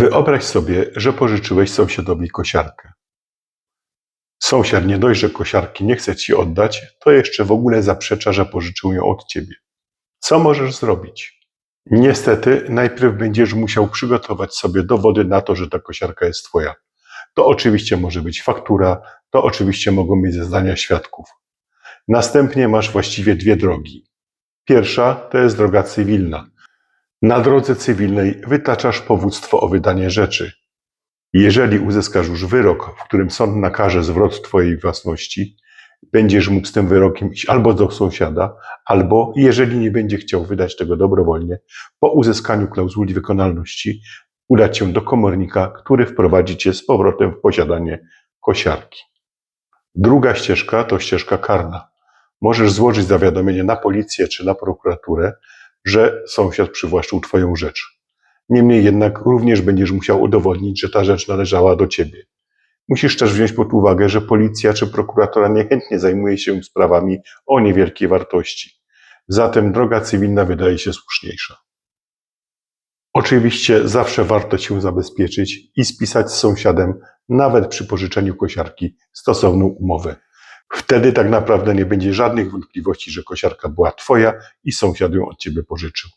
Wyobraź sobie, że pożyczyłeś sąsiadowi kosiarkę. Sąsiad nie dość, że kosiarki nie chce ci oddać, to jeszcze w ogóle zaprzecza, że pożyczył ją od ciebie. Co możesz zrobić? Niestety, najpierw będziesz musiał przygotować sobie dowody na to, że ta kosiarka jest twoja. To oczywiście może być faktura, to oczywiście mogą być zeznania świadków. Następnie masz właściwie dwie drogi. Pierwsza to jest droga cywilna. Na drodze cywilnej wytaczasz powództwo o wydanie rzeczy. Jeżeli uzyskasz już wyrok, w którym sąd nakaże zwrot Twojej własności, będziesz mógł z tym wyrokiem iść albo do sąsiada, albo, jeżeli nie będzie chciał wydać tego dobrowolnie, po uzyskaniu klauzuli wykonalności, udać się do komornika, który wprowadzi Cię z powrotem w posiadanie kosiarki. Druga ścieżka to ścieżka karna. Możesz złożyć zawiadomienie na policję czy na prokuraturę, że sąsiad przywłaszczył Twoją rzecz. Niemniej jednak również będziesz musiał udowodnić, że ta rzecz należała do ciebie. Musisz też wziąć pod uwagę, że policja czy prokuratora niechętnie zajmuje się sprawami o niewielkiej wartości. Zatem droga cywilna wydaje się słuszniejsza. Oczywiście zawsze warto się zabezpieczyć i spisać z sąsiadem, nawet przy pożyczeniu kosiarki, stosowną umowę. Wtedy tak naprawdę nie będzie żadnych wątpliwości, że kosiarka była twoja i sąsiad ją od ciebie pożyczył.